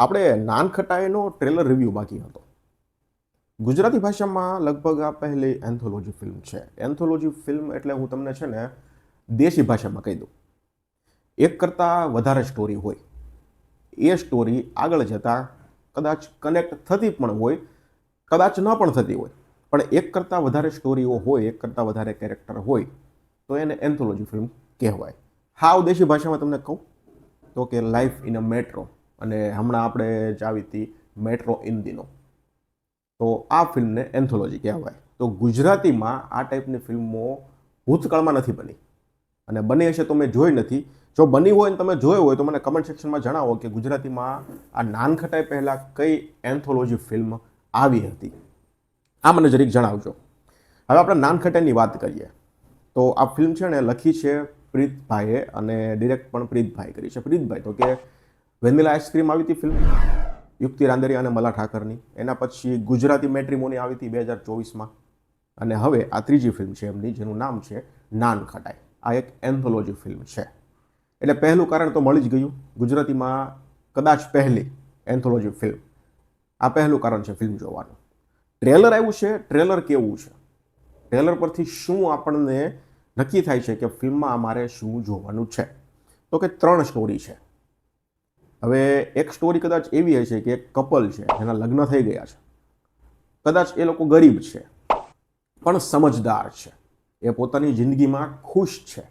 આપણે નાનખટાઈનો trailer review બાકી હતો. ગુજરાતી ભાષામાં લગભગ આ પહેલી એન્થોલોજી ફિલ્મ છે. એન્થોલોજી ફિલ્મ એટલે હું તમને છે ને દેશી ભાષામાં કહી દઉં. એક કરતાં વધારે સ્ટોરી હોય. એ સ્ટોરી આગળ જતાં કદાચ કનેક્ટ થતી પણ હોય, કદાચ ન પણ થતી હોય. પણ એક કરતાં વધારે સ્ટોરીઓ હોય, એક કરતાં વધારે કેરેક્ટર હોય, તો એને એન્થોલોજી ફિલ્મ કહેવાય. હાવ દેશી ભાષામાં તમને કહું તો કે લાઈફ ઇન અ મેટ્રો અને હમણાં આપણે આવી હતી મેટ્રો ઇન્દીનો તો આ ફિલ્મને એન્થોલોજી કહેવાય. તો ગુજરાતીમાં આ ટાઈપની ફિલ્મો ભૂતકાળમાં નથી બની. અને બની હશે તો મેં જોઈ નથી. જો બની હોય ને તમે જોયો હોય તો મને કમેન્ટ સેક્શનમાં જણાવો કે ગુજરાતીમાં આ નાનખટાઈ પહેલાં કઈ એન્થોલોજી ફિલ્મ આવી હતી. આ મને જરીક જણાવજો. હવે આપણે નાનખટાઈની વાત કરીએ. તો આ ફિલ્મ છે ને લખી છે પ્રીતભાઈએ અને ડિરેક્ટ પણ પ્રીતભાઈ કરી છે. પ્રીતભાઈ, તો કે વેનિલા આઈસ્ક્રીમ આવી હતી ફિલ્મ યુક્તિ રાંદેરિયા અને મલા ઠાકરની. એના પછી ગુજરાતી મેટ્રીમોની આવી હતી બે હજાર ચોવીસમાં. અને હવે આ ત્રીજી ફિલ્મ છે એમની, જેનું નામ છે નાન ખટાઈ. આ એક એન્થોલોજી ફિલ્મ છે. એટલે પહેલું કારણ તો મળી જ ગયું. ગુજરાતીમાં કદાચ પહેલી એન્થોલોજી ફિલ્મ આ પહેલું કારણ છે ફિલ્મ જોવાનું. ટ્રેલર આવ્યું છે ટ્રેલર કેવું છે? ટ્રેલર પરથી શું આપણને નક્કી થાય છે કે ફિલ્મમાં અમારે શું જોવાનું છે? તો કે ત્રણ સ્ટોરી છે. હવે એક સ્ટોરી કદાચ એવી હશે કે એક કપલ છે, જેના લગ્ન થઈ ગયા છે. કદાચ એ લોકો ગરીબ છે, પણ સમજદાર છે. એ પોતાની જિંદગીમાં ખુશ છે.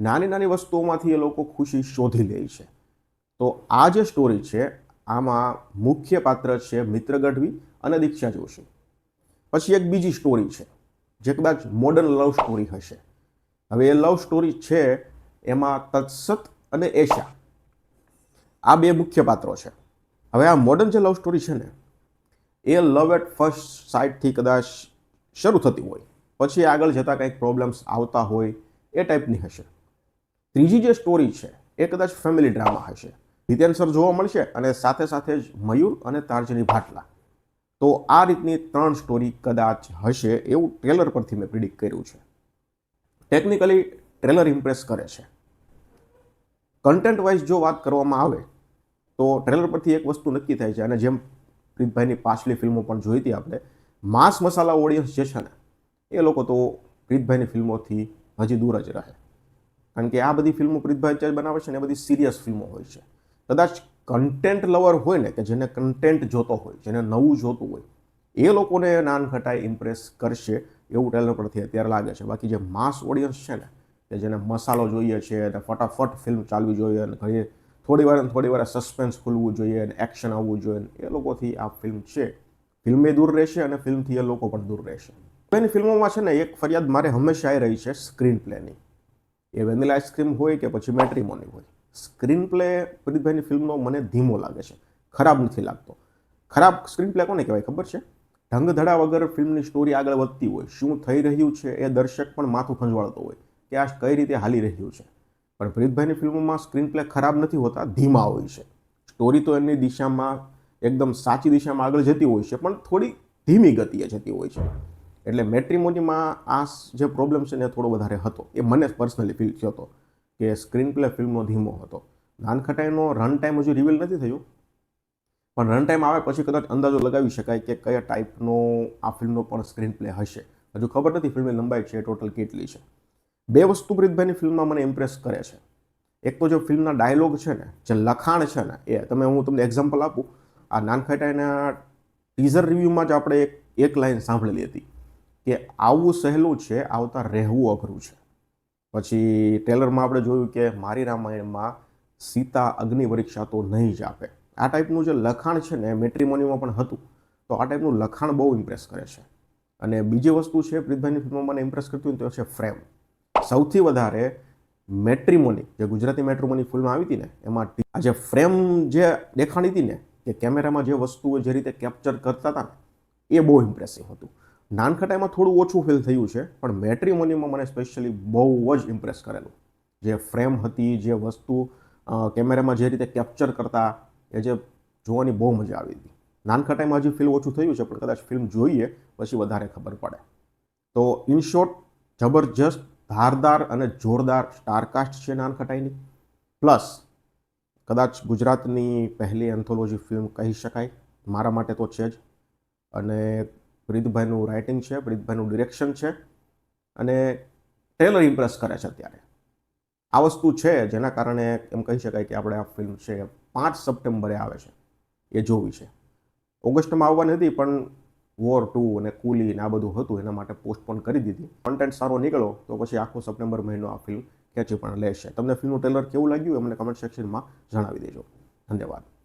નાની નાની વસ્તુઓમાંથી એ લોકો ખુશી શોધી લે છે. તો આ જે સ્ટોરી છે, આમાં મુખ્ય પાત્ર છે મિત્ર ગઢવી અને દીક્ષા જોશી. પછી એક બીજી સ્ટોરી છે, જે કદાચ મોડર્ન લવ સ્ટોરી હશે. હવે એ લવ સ્ટોરી છે, એમાં તત્સત અને એશા. આ બે મુખ્ય પાત્રો છે. હવે આ મોડર્ન જે લવ સ્ટોરી છે ને, એ લવ એટ ફર્સ્ટ સાઇટથી કદાચ શરૂ થતી હોય. પછી આગળ જતાં કંઈક પ્રોબ્લેમ્સ આવતા હોય, એ ટાઈપની હશે. ત્રીજી જે સ્ટોરી છે, એ કદાચ ફેમિલી ડ્રામા હશે. સર જોવા મળશે અને સાથે સાથે જ મયુર અને તારજની ભાટલા. તો આ રીતની ત્રણ સ્ટોરી કદાચ હશે એવું ટ્રેલર પરથી મેં પ્રિડિક્ટ કર્યું છે. ટેકનિકલી ટ્રેલર ઇમ્પ્રેસ કરે છે. કન્ટેન્ટ વાઇઝ જો વાત કરવામાં આવે તો ટ્રેલર પરથી એક વસ્તુ નક્કી થાય છે અને જેમ પ્રીતભાઈની પાછલી ફિલ્મો પણ જોઈ હતી આપણે, માસ મસાલા ઓડિયન્સ જે છે ને, એ લોકો તો પ્રીતભાઈની ફિલ્મોથી હજી દૂર જ રહે. કારણ કે આ બધી ફિલ્મો પ્રીતભાઈ અત્યારે બનાવે છે ને, એ બધી સિરિયસ ફિલ્મો હોય છે. કદાચ કન્ટેન્ટ લવર હોય ને, કે જેને કન્ટેન્ટ જોતો હોય, જેને નવું જોતું હોય, એ લોકોને નાન ખટાઈ ઇમ્પ્રેસ કરશે એવું ટ્રેલર પરથી અત્યારે લાગે છે. બાકી જે માસ ઓડિયન્સ છે ને, કે જેને મસાલો જોઈએ છે, અને ફટાફટ ફિલ્મ ચાલવી જોઈએ અને ઘણી થોડી વાર થોડી વાર સસ્પેન્સ ખુલવું જોઈએ અને એક્શન આવવું જોઈએ એ લોકોથી આ ફિલ્મ છે. ફિલ્મે દૂર રહેશે અને ફિલ્મથી એ લોકો પણ દૂર રહેશે. એની ફિલ્મોમાં છે ને એક ફરિયાદ મારે હંમેશા આવી રહી છે સ્ક્રીન પ્લેની એ વેનિલા આઈસ્ક્રીમ હોય કે પછી મેટ્રીમોની હોય. સ્ક્રીન પ્લે પ્રીતભાઈની ફિલ્મનો મને ધીમો લાગે છે. ખરાબ નથી લાગતો. ખરાબ સ્ક્રીન પ્લે કોને કહેવાય ખબર છે? ઢંગધડા વગર ફિલ્મની સ્ટોરી આગળ વધતી હોય. શું થઈ રહ્યું છે એ દર્શક પણ માથું ખંજવાળતો હોય કે આ કઈ રીતે હાલી રહ્યું છે? પણ પ્રીતભાઈની ફિલ્મોમાં સ્ક્રીન પ્લે ખરાબ નથી હોતા, ધીમા હોય છે. સ્ટોરી તો એમની દિશામાં એકદમ સાચી દિશામાં આગળ જતી હોય છે, પણ થોડી ધીમી ગતિએ જતી હોય છે. એટલે મેટ્રીમોનીમાં આ જે પ્રોબ્લેમ છે ને થોડો વધારે હતો. એ મને પર્સનલી ફીલ થયો હતો કે સ્ક્રીન પ્લે ફિલ્મનો ધીમો હતો. નાનખટાઈનો રન ટાઈમ હજુ રિવીલ નથી થયું. પણ રન ટાઈમ આવે પછી કદાચ અંદાજો લગાવી શકાય કે કયા ટાઈપનો આ ફિલ્મનો પણ સ્ક્રીન પ્લે હશે. હજુ ખબર નથી ફિલ્મની લંબાઈ છે ટોટલ કેટલી છે. બે વસ્તુ પ્રીતભાઈની ફિલ્મમાં મને ઇમ્પ્રેસ કરે છે. એક તો જે ફિલ્મના ડાયલોગ છે ને, જે લખાણ છે ને, એ તમે હું તમને એક્ઝામ્પલ આપું. આ નાનખેટાઈના ટીઝર રિવ્યૂમાં જ આપણે એક એક લાઈન સાંભળેલી હતી કે આવવું સહેલું છે, આવતા રહેવું અઘરું છે. પછી ટ્રેલરમાં આપણે જોયું કે મારી રામાયણમાં સીતા અગ્નિ પરીક્ષા તો નહીં જ આપે. આ ટાઈપનું જે લખાણ છે ને મેટ્રીમોનીમાં પણ હતું, તો આ ટાઈપનું લખાણ બહુ ઇમ્પ્રેસ કરે છે. અને બીજી વસ્તુ છે, પ્રીતભાઈની ફિલ્મમાં મને ઇમ્પ્રેસ કરતી હોય તો છે ફ્રેમ સૌથી વધારે મેટ્રીમોની, જે ગુજરાતી મેટ્રીમોની ફિલ્મ આવી હતી ને, એમાં આ જે ફ્રેમ જે દેખાણી હતી ને, કે કેમેરામાં જે વસ્તુઓ જે રીતે કેપ્ચર કરતા હતા ને, એ બહુ ઇમ્પ્રેસિવ હતું. નાનખટાઈમાં થોડું ઓછું ફીલ થયું છે, પણ મેટ્રીમોનીમાં મને સ્પેશિયલી બહુ જ ઇમ્પ્રેસ કરેલું. જે ફ્રેમ હતી, જે વસ્તુ કેમેરામાં જે રીતે કેપ્ચર કરતા, એ જે જોવાની બહુ મજા આવી હતી. નાનખટાઈમાં હજી ફિલ્મ ઓછું થયું છે, પણ કદાચ ફિલ્મ જોઈએ, પછી વધારે ખબર પડે. તો ઇન શોર્ટ જબરજસ્ત ધારદાર અને જોરદાર સ્ટારકાસ્ટ છે નાનખટાઈની પ્લસ, કદાચ ગુજરાતની પહેલી એન્થોલોજી ફિલ્મ કહી શકાય. મારા માટે તો છે જ. અને પ્રીતભાઈનું રાઇટિંગ છે, પ્રીતભાઈનું ડિરેક્શન છે. અને ટ્રેલર ઇમ્પ્રેસ કરે છે અત્યારે. આ વસ્તુ છે જેના કારણે એમ કહી શકાય કે આપણે આ ફિલ્મ છે પાંચ સપ્ટેમ્બરે આવે છે. એ જોવી છે. ઓગસ્ટમાં આવવાની હતી, પણ વોર ટુ અને કુલી ને આ બધું હતું, એના માટે પોસ્ટપોન કરી દીધી. કન્ટેન્ટ સારો નીકળ્યો, તો પછી આખો સપ્ટેમ્બર મહિનો આ ફિલ્મ ખેંચી પણ લેશે. તમને ફિલ્મનું ટ્રેલર કેવું લાગ્યું એ મને કમેન્ટ સેક્શનમાં જણાવી દેજો. ધન્યવાદ.